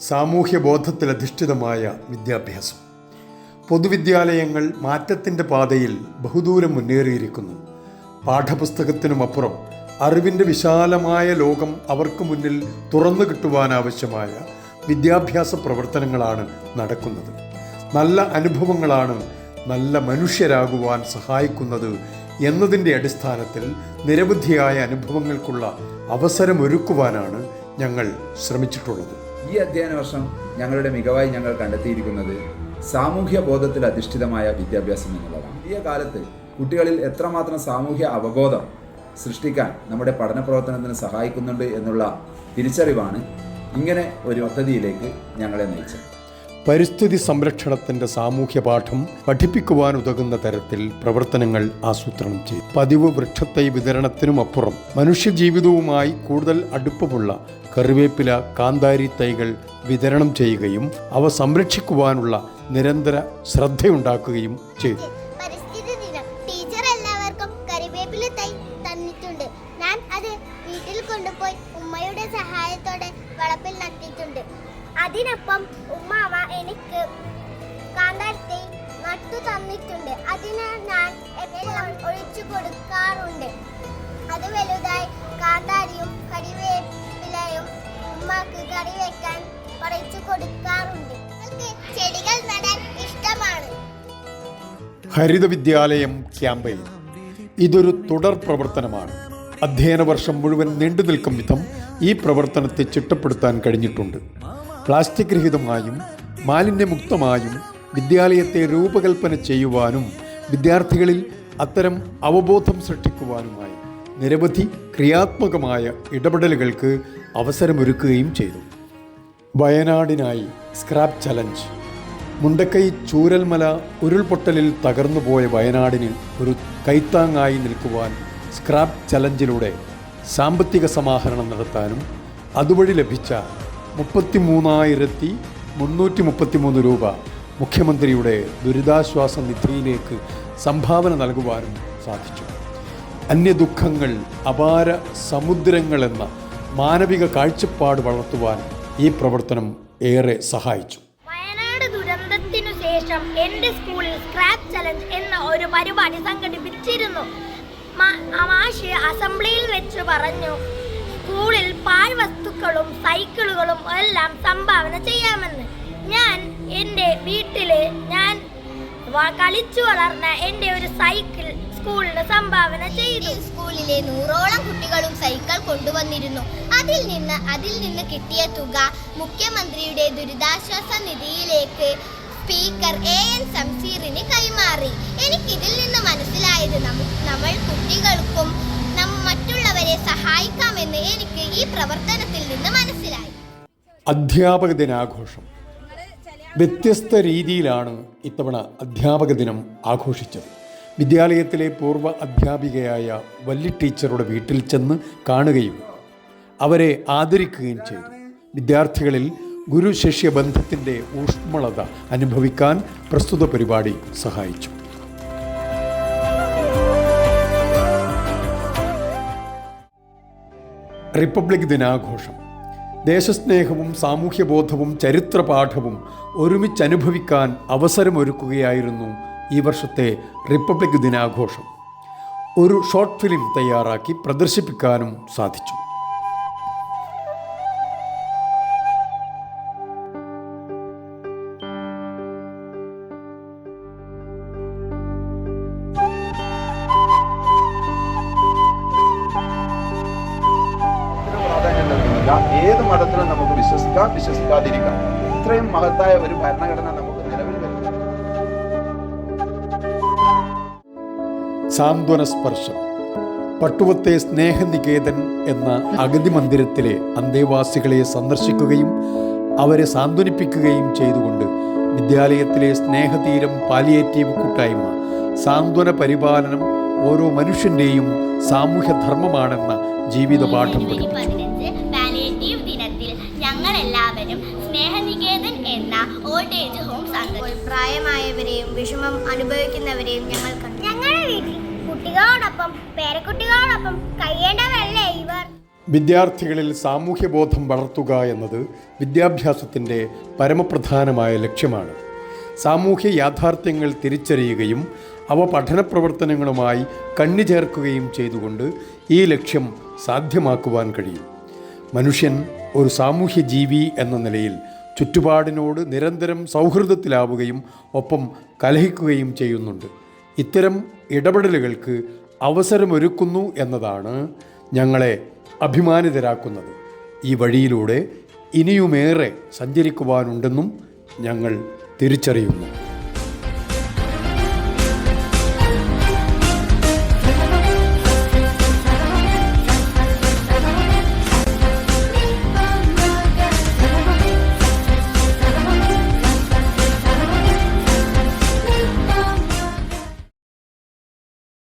സാമൂഹ്യ ബോധത്തിലധിഷ്ഠിതമായ വിദ്യാഭ്യാസം. പൊതുവിദ്യാലയങ്ങൾ മാറ്റത്തിന്റെ പാതയിൽ ബഹുദൂരം മുന്നേറിയിരിക്കുന്നു. പാഠപുസ്തകത്തിനുമപ്പുറം അറിവിന്റെ വിശാലമായ ലോകം അവർക്ക് മുന്നിൽ തുറന്നു കിട്ടുവാനാവശ്യമായ വിദ്യാഭ്യാസ പ്രവർത്തനങ്ങളാണ് നടക്കുന്നത്. നല്ല അനുഭവങ്ങളാണ് നല്ല മനുഷ്യരാകുവാൻ സഹായിക്കുന്നത് എന്നതിന്റെ അടിസ്ഥാനത്തിൽ നിരവധിയായ അനുഭവങ്ങൾക്കുള്ള അവസരമൊരുക്കുവാനാണ് ഞങ്ങൾ ശ്രമിച്ചിട്ടുള്ളത്. ഈ അധ്യയന വർഷം ഞങ്ങളുടെ മികവായി ഞങ്ങൾ കണ്ടെത്തിയിരിക്കുന്നത് സാമൂഹ്യ ബോധത്തിൽ അധിഷ്ഠിതമായ വിദ്യാഭ്യാസം എന്നുള്ളതാണ്. ഈ കാലത്ത് കുട്ടികളിൽ എത്രമാത്രം സാമൂഹ്യ അവബോധം സൃഷ്ടിക്കാൻ നമ്മുടെ പഠന പ്രവർത്തനത്തിന് സഹായിക്കുന്നുണ്ട് എന്നുള്ള തിരിച്ചറിവാണ് ഇങ്ങനെ ഒരു പദ്ധതിയിലേക്ക് ഞങ്ങളെ നയിച്ചത്. പരിസ്ഥിതി സംരക്ഷണത്തിന്റെ സാമൂഹ്യ പാഠം പഠിപ്പിക്കുവാൻ ഉതകുന്ന തരത്തിൽ പ്രവർത്തനങ്ങൾ ആസൂത്രണം ചെയ്തു. പതിവ് വൃക്ഷത്തൈ വിതരണത്തിനുമപ്പുറം മനുഷ്യജീവിതവുമായി കൂടുതൽ അടുപ്പമുള്ള കറിവേപ്പില കാന്താരി തൈകൾ വിതരണം ചെയ്യുകയും അവ സംരക്ഷിക്കുവാനുള്ള നിരന്തര ശ്രദ്ധയുണ്ടാക്കുകയും ചെയ്തു. കൊണ്ടുപോയി ഉമ്മയുടെ സഹായത്തോടെ വളപ്പിൽ നട്ടിട്ടുണ്ട്. അതിനൊപ്പം ഉമ്മാവ എനിക്ക് കാന്താരത്തെ നട്ടു തന്നിട്ടുണ്ട്. അതിന് ഞാൻ എല്ലാം ഒഴിച്ചു കൊടുക്കാറുണ്ട്. അത് വലുതായി കറി വെക്കാൻ പറിച്ചു കൊടുക്കാറുണ്ട്. ചെടികൾ നടാൻ ഇഷ്ടമാണ്. ഹരിത വിദ്യാലയം ക്യാമ്പയിൻ ഇതൊരു തുടർ പ്രവർത്തനമാണ്. അധ്യയന വർഷം മുഴുവൻ നീണ്ടു നിൽക്കും വിധം ഈ പ്രവർത്തനത്തെ ചിട്ടപ്പെടുത്താൻ കഴിഞ്ഞിട്ടുണ്ട്. പ്ലാസ്റ്റിക് രഹിതമായും മാലിന്യമുക്തമായും വിദ്യാലയത്തെ രൂപകൽപ്പന ചെയ്യുവാനും വിദ്യാർത്ഥികളിൽ അത്തരം അവബോധം സൃഷ്ടിക്കുവാനുമായി നിരവധി ക്രിയാത്മകമായ ഇടപെടലുകൾക്ക് അവസരമൊരുക്കുകയും ചെയ്തു. വയനാടിനായി സ്ക്രാപ്പ് ചലഞ്ച്. മുണ്ടക്കൈ ചൂരൽമല ഉരുൾപൊട്ടലിൽ തകർന്നുപോയ വയനാടിന് ഒരു കൈത്താങ്ങായി നിൽക്കുവാൻ സ്ക്രാപ്പ് ചലഞ്ചിലൂടെ സാമ്പത്തിക സമാഹരണം നടത്താനും അതുവഴി ലഭിച്ച മുപ്പത്തി മൂന്നായിരത്തി മുന്നൂറ്റി മുപ്പത്തിമൂന്ന് രൂപ മുഖ്യമന്ത്രിയുടെ ദുരിതാശ്വാസ നിധിയിലേക്ക് സംഭാവന നൽകുവാനും സാധിച്ചു. അന്യദുഃഖങ്ങൾ അപാര സമുദ്രങ്ങളെന്ന മാനവിക കാഴ്ചപ്പാട് വളർത്തുവാൻ ഈ പ്രവർത്തനം ഏറെ സഹായിച്ചു. വയനാട് ദുരന്തത്തിനു ശേഷം എന്റെ സ്കൂളിൽ സ്ക്രാപ്പ് ചലഞ്ച് എന്ന ഒരു പരിപാടി സംഘടിപ്പിച്ചിരുന്നു. മാഷ് അസംബ്ലിയിൽ വെച്ച് പറഞ്ഞു സ്കൂളിൽ പാഴ്വസ്തുക്കളും സൈക്കിളുകളും എല്ലാം സംഭാവന ചെയ്യാമെന്ന്. ഞാൻ എന്റെ വീട്ടിൽ ഞാൻ കളിച്ചു വളർന്ന എന്റെ ഒരു സൈക്കിൾ സ്കൂളിന് സംഭാവന ചെയ്തു. സ്കൂളിലെ നൂറോളം കുട്ടികളും സൈക്കിൾ കൊണ്ടുവന്നിരുന്നു. അതിൽ നിന്ന് അതിൽ നിന്ന് കിട്ടിയ തുക മുഖ്യമന്ത്രിയുടെ ദുരിതാശ്വാസ നിധിയിലേക്ക് സ്പീക്കർ എ എൻ സംസീറിന് കൈമാറി. എനിക്കിതിൽ നിന്ന് മനസ്സിലായത് നമ്മൾ കുട്ടികൾക്കും നം മറ്റുള്ളവരെ സഹായിക്കാമെന്ന് എനിക്ക് ഈ പ്രവർത്തനത്തിൽ നിന്ന് മനസ്സിലായി. അധ്യാപക ദിനാഘോഷം. വ്യത്യസ്ത രീതിയിലാണ് ഇത്തവണ അധ്യാപക ദിനം ആഘോഷിച്ചത്. വിദ്യാലയത്തിലെ പൂർവ അധ്യാപികയായ വല്ലി ടീച്ചറുടെ വീട്ടിൽ ചെന്ന് കാണുകയും അവരെ ആദരിക്കുകയും ചെയ്തു. വിദ്യാർത്ഥികളിൽ ഗുരു ശിഷ്യ ബന്ധത്തിന്റെ ഊഷ്മളത അനുഭവിക്കാൻ പ്രസ്തുത പരിപാടി സഹായിച്ചു. റിപ്പബ്ലിക് ദിനാഘോഷം. ദേശസ്നേഹവും സാമൂഹ്യബോധവും ചരിത്രപാഠവും ഒരുമിച്ച് അനുഭവിക്കാൻ അവസരമൊരുക്കുകയായിരുന്നു ഈ വർഷത്തെ റിപ്പബ്ലിക് ദിനാഘോഷം ഒരു ഷോർട്ട് ഫിലിം തയ്യാറാക്കി പ്രദർശിപ്പിക്കാനും സാധിച്ചു. ഏത് മതത്തിലും നമുക്ക് വിശ്വസിക്കാം വിശ്വസിക്കാതിരിക്കാം. ഇത്രയും മഹത്തായ ഒരു ഭരണഘടന സാന്ത്വന സ്പർശം പട്ടുവത്തെ സ്നേഹനികേതൻ എന്ന അഗതി മന്ദിരത്തിലെ അന്തേവാസികളെ സന്ദർശിക്കുകയും അവരെ സാന്ത്വനിപ്പിക്കുകയും ചെയ്തുകൊണ്ട് വിദ്യാലയത്തിലെ സ്നേഹതീരം പാലിയേറ്റീവ് കൂട്ടായ്മ സാന്ത്വന പരിപാലനം ഓരോ മനുഷ്യന്റെയും സാമൂഹ്യ ധർമ്മമാണെന്ന ജീവിത പാഠം പഠിപ്പിച്ചു സ്നേഹനികേതൻ എന്ന ഓൾഡ് ഏജ് ഹോം പ്രായമായവരെയും വിഷമം അനുഭവിക്കുന്നവരെയും ഞങ്ങൾ കണ്ടു. ഞങ്ങളുടെ വീട്ടിൽ കുട്ടികളോടൊപ്പം പേരക്കുട്ടികളോടൊപ്പം കഴിയേണ്ടവരല്ലേ ഇവർ. വിദ്യാർത്ഥികളിൽ സാമൂഹ്യബോധം വളർത്തുക എന്നത് വിദ്യാഭ്യാസത്തിന്റെ പരമപ്രധാനമായ ലക്ഷ്യമാണ്. സാമൂഹ്യ യാഥാർത്ഥ്യങ്ങൾ തിരിച്ചറിയുകയും അവ പഠന പ്രവർത്തനങ്ങളുമായി കണ്ണി ചേർക്കുകയും ചെയ്തുകൊണ്ട് ഈ ലക്ഷ്യം സാധ്യമാക്കുവാൻ കഴിയും. മനുഷ്യൻ ഒരു സാമൂഹ്യ ജീവി എന്ന നിലയിൽ ചുറ്റുപാടിനോട് നിരന്തരം സൗഹൃദത്തിലാവുകയും ഒപ്പം കലഹിക്കുകയും ചെയ്യുന്നുണ്ട്. ഇത്തരം ഇടപെടലുകൾക്ക് അവസരമൊരുക്കുന്നു എന്നതാണ് ഞങ്ങളെ അഭിമാനിതരാക്കുന്നത്. ഈ വഴിയിലൂടെ ഇനിയുമേറെ സഞ്ചരിക്കുവാനുണ്ടെന്നും ഞങ്ങൾ തിരിച്ചറിയുന്നു.